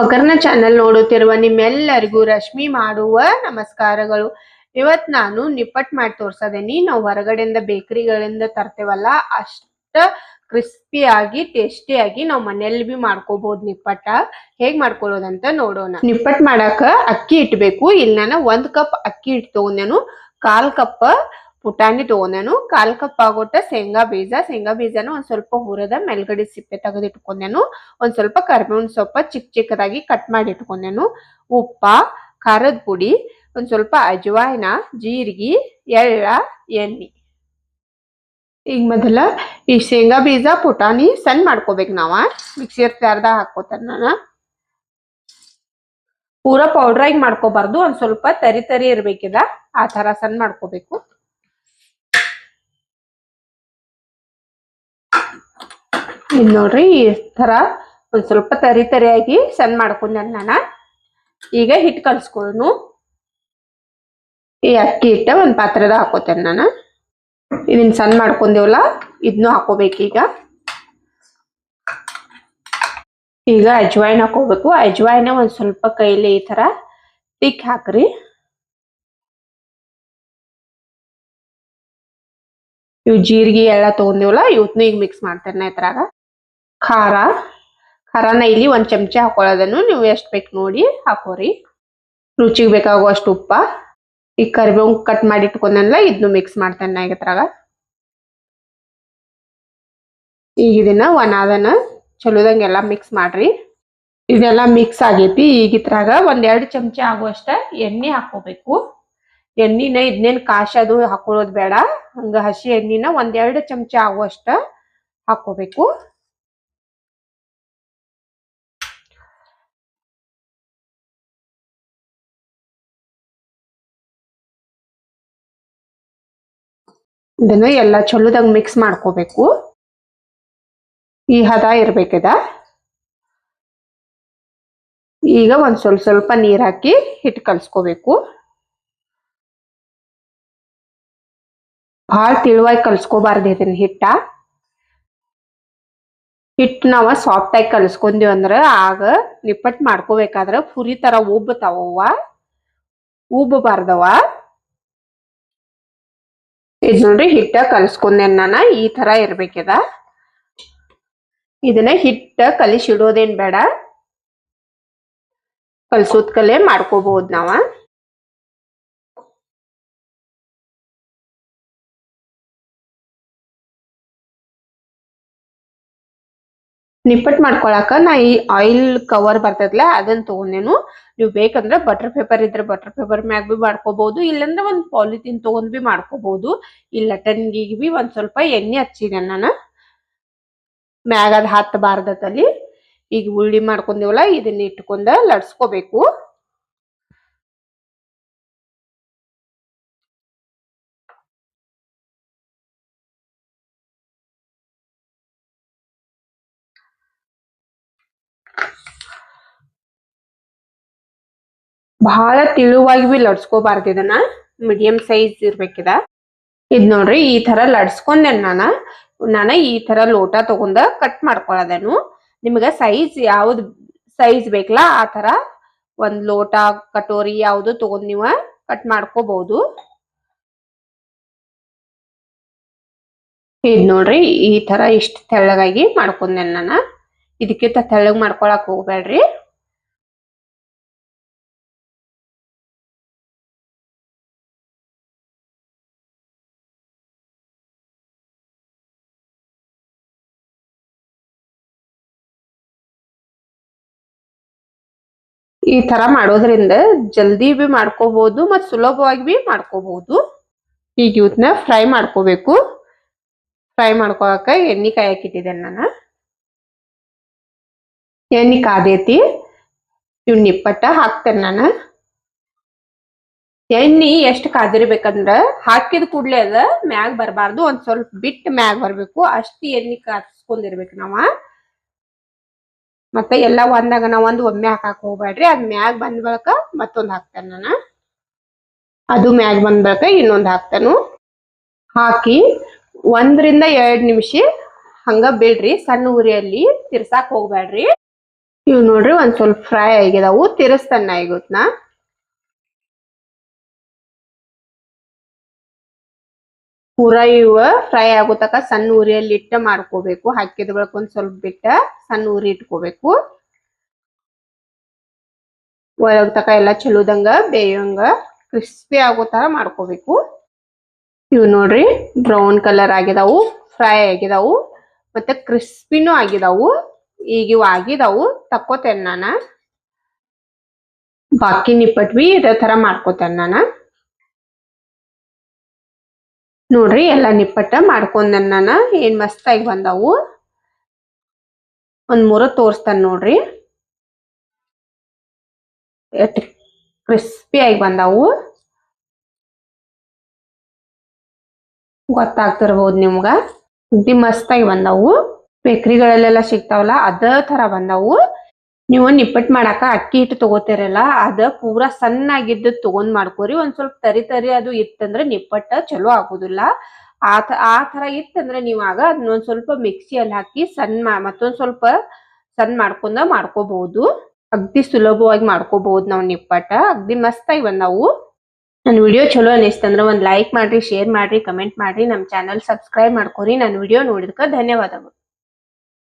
ಒಗ್ಗರ್ನ channel ನೋಡುತ್ತಿರುವ ನಿಮ್ಮೆಲ್ಲರಿಗೂ ರಶ್ಮಿ ಮಾಡುವ ನಮಸ್ಕಾರಗಳು. ಇವತ್ ನಾನು ನಿಪ್ಪಟ್ ಮಾಡಿ ತೋರ್ಸದೇನಿ, ನಾವು ಹೊರಗಡೆಯಿಂದ ಬೇಕರಿಗಳಿಂದ ತರ್ತೇವಲ್ಲ, ಅಷ್ಟ ಕ್ರಿಸ್ಪಿಯಾಗಿ ಟೇಸ್ಟಿಯಾಗಿ ನಾವು ಮನೆಯಲ್ಲಿ ಬಿ ಮಾಡ್ಕೋಬಹುದು ನಿಪ್ಪಟ್ಟ. ಹೇಗ್ ಮಾಡ್ಕೊಳ್ಳೋದಂತ ನೋಡೋಣ. ನಿಪ್ಪಟ್ ಮಾಡಾಕ ಅಕ್ಕಿ ಇಟ್ಬೇಕು. ಇಲ್ಲಿ ನಾನು ಒಂದ್ ಕಪ್ ಅಕ್ಕಿ ಇಟ್ಟು ತಗೊಂಡೇನು ಕಾಲ್ ಕಪ್ ಪುಟಾಣಿ ತಗೊಂಡೆನು, ಕಾಲ್ ಕಪ್ ಆಗೋಟ ಶೇಂಗಾ ಬೀಜ, ಶೇಂಗಾ ಬೀಜನ ಒಂದ್ ಸ್ವಲ್ಪ ಹುರದ ಮೇಲ್ಗಡೆ ಸಿಪ್ಪೆ ತೆಗೆದು ಇಟ್ಕೊಂಡೇನು ಒಂದ್ ಸ್ವಲ್ಪ ಕರ್ಬೇವಿನ ಸೊಪ್ಪ ಚಿಕ್ಕ ಚಿಕ್ಕದಾಗಿ ಕಟ್ ಮಾಡಿ ಇಟ್ಕೊಂಡೆನು ಉಪ್ಪ, ಖಾರದ ಪುಡಿ, ಒಂದ್ ಸ್ವಲ್ಪ ಅಜವಾಯಿನ, ಜೀರಿಗೆ, ಎಳ್ಳ, ಎಣ್ಣೆ. ಈಗ ಮೊದಲ ಈ ಶೇಂಗಾ ಬೀಜ, ಪುಟಾಣಿ ಸಣ್ಣ ಮಾಡ್ಕೋಬೇಕು ನಾವ, ಮಿಕ್ಸಿಯರ್ ಜಾರ್ದಾಗ ಹಾಕೋತಾರ ನಾನು. ಪೂರಾ ಪೌಡರ್ ಆಗಿ ಮಾಡ್ಕೋಬಾರ್ದು, ಒಂದ್ ಸ್ವಲ್ಪ ತರಿ ತರಿ ಇರ್ಬೇಕಿದ, ಆ ತರ ಸಣ್ಣ ಮಾಡ್ಕೋಬೇಕು. ಇದ್ ನೋಡ್ರಿ ಈ ತರ ಒಂದ್ ಸ್ವಲ್ಪ ತರಿ ತರಿಯಾಗಿ ಸಣ್ಣ ಮಾಡ್ಕೊಂಡೆ ನಾನು. ಈಗ ಹಿಟ್ ಕಲ್ಸ್ಕೊಳ್ನು. ಈ ಅಕ್ಕಿ ಹಿಟ್ಟ ಒಂದ್ ಪಾತ್ರೆದಾಗ ಹಾಕೋತೇನೆ ನಾನು. ಇದನ್ನ ಸಣ್ಣ ಮಾಡ್ಕೊಂಡೇವಲ್ಲ ಇದನ್ನು ಹಾಕೋಬೇಕೀಗ ಈಗ. ಅಜ್ವಾಯ್ನ ಹಾಕೋಬೇಕು. ಅಜ್ವಾಯಿನ ಒಂದು ಸ್ವಲ್ಪ ಕೈಲಿ ಈ ತರ ತಿಕ್ ಹಾಕ್ರಿ. ಇವು ಜೀರಿಗೆ ಎಲ್ಲ ತಗೊಂಡಿವಲ್ಲ ಇವತ್ತನ್ನು ಈಗ ಮಿಕ್ಸ್ ಮಾಡ್ತೇನೆ ಇದ್ರಾಗ. ಖಾರ. ಖಾರನ ಇಲ್ಲಿ ಒಂದು ಚಮಚ ಹಾಕೊಳ್ಳೋದನ್ನು ನೀವು ಎಷ್ಟು ಬೇಕು ನೋಡಿ ಹಾಕೋರಿ. ರುಚಿಗೆ ಬೇಕಾಗುವಷ್ಟು ಉಪ್ಪ. ಈ ಕರಿಬೇವು ಕಟ್ ಮಾಡಿ ಇಟ್ಕೊಂಡಲ್ಲ ಇದನ್ನು ಮಿಕ್ಸ್ ಮಾಡ್ತೇನೆ ನಾ ಇದ್ರಾಗ. ಈಗ ಇದನ್ನ ಒಣ ಅದನ್ನ ಚಲೋದಂಗೆ ಎಲ್ಲ ಮಿಕ್ಸ್ ಮಾಡ್ರಿ. ಇದೆಲ್ಲ ಮಿಕ್ಸ್ ಆಗೈತಿ. ಈಗ ಇದ್ರಾಗ ಒಂದೆರಡು ಚಮಚ ಆಗುವಷ್ಟ ಎಣ್ಣೆ ಹಾಕೋಬೇಕು ಎಣ್ಣಿನ ಇದನ್ನೇನ್ ಕಾಶದು ಹಾಕೊಳ್ಳೋದು ಬೇಡ. ಹಂಗ ಹಸಿ ಎಣ್ಣಿನ ಒಂದೆರಡು ಚಮಚ ಆಗುವಷ್ಟ ಹಾಕೋಬೇಕು ಇದನ್ನ ಎಲ್ಲ ಚಲೋದಂಗ್ ಮಿಕ್ಸ್ ಮಾಡ್ಕೋಬೇಕು. ಈ ಹದ ಇರ್ಬೇಕಿದ. ಈಗ ಒಂದು ಸ್ವಲ್ಪ ಸ್ವಲ್ಪ ನೀರು ಹಾಕಿ ಹಿಟ್ಟು ಕಲ್ಸ್ಕೋಬೇಕು. ಭಾಳ ತಿಳುವಾಗಿ ಕಲ್ಸ್ಕೋಬಾರ್ದು ಇದನ್ನ ಹಿಟ್ಟ. ಹಿಟ್ಟು ನಾವು ಸಾಫ್ಟ್ ಆಗಿ ಕಲ್ಸ್ಕೊಂದಿವ್ ಆಗ ನಿಪ್ಪಟ್ಟು ಮಾಡ್ಕೋಬೇಕಾದ್ರೆ ಪುರಿ ತರ ಉಬ್ಬತಾವವ್ವ. ಉಬ್ಬಬಾರ್ದವ ಇದ್ ನೋಡ್ರಿ ಹಿಟ್ಟ ಕಲಿಸ್ಕೊಂಡೆ ನಾನು ಈ ತರ ಇರ್ಬೇಕಿದ. ಇದನ್ನ ಹಿಟ್ಟ ಕಲಿಸಿಡೋದೇನ್ ಬೇಡ. ಕಲ್ಸೋದ್ ಕಲೆ ಮಾಡ್ಕೋಬಹುದು ನಾವ. ನಿಪ್ಪಟ್ ಮಾಡ್ಕೊಳಕ ನಾ ಈ ಆಯಿಲ್ ಕವರ್ ಬರ್ತೈತ್ಲ ಅದನ್ನ ತಗೊಂಡೇನು. ನೀವು ಬೇಕಂದ್ರೆ ಬಟರ್ ಪೇಪರ್ ಇದ್ರೆ ಬಟರ್ ಪೇಪರ್ ಮ್ಯಾಗ್ ಬಿ ಮಾಡ್ಕೋಬಹುದು ಇಲ್ಲಂದ್ರೆ ಒಂದು ಪಾಲಿಥಿನ್ ತಗೊಂಡ್ ಬಿ ಮಾಡ್ಕೋಬಹುದು ಈ ಲಟನ್ಗಿಗ್ ಬಿ ಒಂದ್ ಸ್ವಲ್ಪ ಎಣ್ಣೆ ಹಚ್ಚಿದೆ ನಾನು. ಮ್ಯಾಗ ಅದ್ ಅಲ್ಲಿ. ಈಗ ಉಳ್ಳಿ ಮಾಡ್ಕೊಂಡಿವಲ್ಲ, ಇದನ್ನ ಇಟ್ಕೊಂಡ ಲಡ್ಸ್ಕೋಬೇಕು ಬಹಳ ತಿಳುವಾಗಿ ಬಿ ಲಡ್ಸ್ಕೋಬಾರ್ದು ಇದನ್ನ. ಮೀಡಿಯಂ ಸೈಜ್ ಇರ್ಬೇಕಿದ. ಇದ್ ನೋಡ್ರಿ, ಈ ತರ ಲಡ್ಸ್ಕೊಂಡೆ ನಾನ. ನಾನ ಈ ತರ ಲೋಟ ತಗೊಂಡ ಕಟ್ ಮಾಡ್ಕೊಳ್ಳೋದೇನು ನಿಮ್ಗ ಸೈಜ್ ಯಾವ್ದು ಸೈಜ್ ಬೇಕಲ್ಲ ಆ ತರ ಒಂದ್ ಲೋಟ, ಕಟೋರಿ ಯಾವ್ದು ತಗೊಂಡ್ ನೀವ ಕಟ್ ಮಾಡ್ಕೋಬಹುದು ಇದ್ ನೋಡ್ರಿ, ಈ ತರ ಇಷ್ಟ ತೆಳ್ಳಗಾಗಿ ಮಾಡ್ಕೊಂಡೆ ನಾನ. ಇದಕ್ಕಿಂತ ತೆಳ್ಳಗ್ ಮಾಡ್ಕೊಳಕ್ ಹೋಗ್ಬೇಡ್ರಿ ಈ ತರ ಮಾಡೋದ್ರಿಂದ ಜಲ್ದಿ ಬಿ ಮಾಡ್ಕೋಬಹುದು ಮತ್ತು ಸುಲಭವಾಗಿ ಬಿ ಮಾಡ್ಕೋಬಹುದು ಈಗ ಇವತ್ನ ಫ್ರೈ ಮಾಡ್ಕೋಬೇಕು. ಫ್ರೈ ಮಾಡ್ಕೋಕ ಎಣ್ಣೆ ಕಾಯಕ್ಕಿಟ್ಟಿದ್ದೇನೆ ನಾನು. ಎಣ್ಣೆ ಕಾದೈತಿ. ಇವ್ ನಿಪ್ಪಟ್ಟ ಹಾಕ್ತೇನೆ ನಾನು. ಎಣ್ಣೆ ಎಷ್ಟು ಕಾದಿರ್ಬೇಕಂದ್ರ ಹಾಕಿದ ಕೂಡ್ಲೆ ಅದ, ಮ್ಯಾಗ ಬರಬಾರ್ದು. ಒಂದ್ ಸ್ವಲ್ಪ ಬಿಟ್ಟು ಮ್ಯಾಗ ಬರ್ಬೇಕು. ಅಷ್ಟು ಎಣ್ಣೆ ಕಾಸ್ಕೊಂಡಿರ್ಬೇಕು ನಾವ. ಮತ್ತೆ ಎಲ್ಲ ಒಂದಾಗ ನಾ ಒಂದು ಒಮ್ಮೆ ಹಾಕಾಕ್ ಹೋಗ್ಬೇಡ್ರಿ ಅದ್ ಮ್ಯಾಗ್ ಬಂದ್ ಬಳಕ ಮತ್ತೊಂದ್ ಹಾಕ್ತೇನೆ ನಾನು. ಅದು ಮ್ಯಾಗ್ ಬಂದ್ ಬಳಕ ಇನ್ನೊಂದ್ ಹಾಕ್ತೇನು. ಹಾಕಿ ಒಂದರಿಂದ ಎರಡ್ ನಿಮಿಷ ಹಂಗ ಬಿಡ್ರಿ. ಸಣ್ಣ ಉರಿಯಲ್ಲಿ ತಿರ್ಸಾಕ್ ಹೋಗ್ಬೇಡ್ರಿ ಇವ್ ನೋಡ್ರಿ ಒಂದ್ ಸ್ವಲ್ಪ ಫ್ರೈ ಆಗಿದಾವು. ತಿರ್ಸ್ತಾನ ಈಗುತ್ನ ಪೂರ ಇವ ಫ್ರೈ ಆಗೋ ತಕ ಸಣ್ಣ ಉರಿಯಲ್ಲಿ ಇಟ್ಟ ಮಾಡ್ಕೋಬೇಕು. ಹಾಕಿದ ಬಳಕ ಒಂದ್ ಸ್ವಲ್ಪ ಬಿಟ್ಟ ಸಣ್ಣ ಉರಿ ಇಟ್ಕೋಬೇಕು. ಒಳಗ ತಕ ಎಲ್ಲಾ ಚಲೋದಂಗ ಬೇಯಂಗ ಕ್ರಿಸ್ಪಿ ಆಗೋ ತರ ಮಾಡ್ಕೋಬೇಕು. ಇವು ನೋಡ್ರಿ ಬ್ರೌನ್ ಕಲರ್ ಆಗಿದಾವು ಫ್ರೈ ಆಗಿದಾವು, ಮತ್ತೆ ಕ್ರಿಸ್ಪಿನೂ ಆಗಿದಾವು ಈಗ ಇವು ಆಗಿದಾವು. ತಕ್ಕೋತೇನೆ ನಾನು. ಬಾಕಿ ನಿಪ್ಪಟ್ವಿ ಇದೇ ತರ ಮಾಡ್ಕೋತೇನೆ ನಾನ. ನೋಡ್ರಿ ಎಲ್ಲ ನಿಪ್ಪಟ್ಟ ಮಾಡ್ಕೊಂಡ ನಾನು. ಏನ್ ಮಸ್ತಾಗಿ ಬಂದವು. ಒಂದ್ ಮೂರ ತೋರ್ಸ್ತಾನ ನೋಡ್ರಿ. ಕ್ರಿಸ್ಪಿ ಆಗಿ ಬಂದಾವು. ಗೊತ್ತಾಗ್ತಿರ್ಬೋದು ನಿಮ್ಗ. ಮಸ್ತಾಗಿ ಬಂದವು. ಬೇಕ್ರಿಗಳಲ್ಲೆಲ್ಲ ಸಿಗ್ತಾವಲ್ಲ ಅದ ತರ ಬಂದಾವು. ನೀವು ನಿಪ್ಪಟ್ ಮಾಡಾಕ ಅಕ್ಕಿ ಹಿಟ್ಟು ತಗೋತಿರಲ್ಲ, ಅದ ಪೂರಾ ಸಣ್ಣಾಗಿದ್ದು ತಗೊಂಡ್ ಮಾಡ್ಕೋರಿ. ಒಂದ್ ಸ್ವಲ್ಪ ತರಿ ತರಿ ಅದು ಇತ್ತಂದ್ರೆ ನಿಪ್ಪಟ್ಟ ಚಲೋ ಆಗುದಿಲ್ಲ. ಆ ಆ ತರ ಇತ್ತಂದ್ರೆ ನೀವಾಗ ಅದನ್ನೊಂದ್ ಸ್ವಲ್ಪ ಮಿಕ್ಸಿಯಲ್ಲಿ ಹಾಕಿ ಸಣ್ಣ ಮತ್ತೊಂದ್ ಸ್ವಲ್ಪ ಸಣ್ಣ ಮಾಡ್ಕೊಂಡ ಮಾಡ್ಕೋಬಹುದು. ಅಗ್ದಿ ಸುಲಭವಾಗಿ ಮಾಡ್ಕೋಬಹುದು ನಾವ್ ನಿಪ್ಪಟ್ಟ. ಅಗ್ದಿ ಮಸ್ತಾಗಿ ಬಂದಾವು ನನ್ನ ವಿಡಿಯೋ ಚಲೋ ಅನಿಸ್ತಂದ್ರೆ ಒಂದ್ ಲೈಕ್ ಮಾಡ್ರಿ, ಶೇರ್ ಮಾಡ್ರಿ, ಕಮೆಂಟ್ ಮಾಡ್ರಿ. ನಮ್ ಚಾನಲ್ ಸಬ್ಸ್ಕ್ರೈಬ್ ಮಾಡ್ಕೊರಿ. ನನ್ ವಿಡಿಯೋ ನೋಡಿದ್ಕ ಧನ್ಯವಾದಗಳು.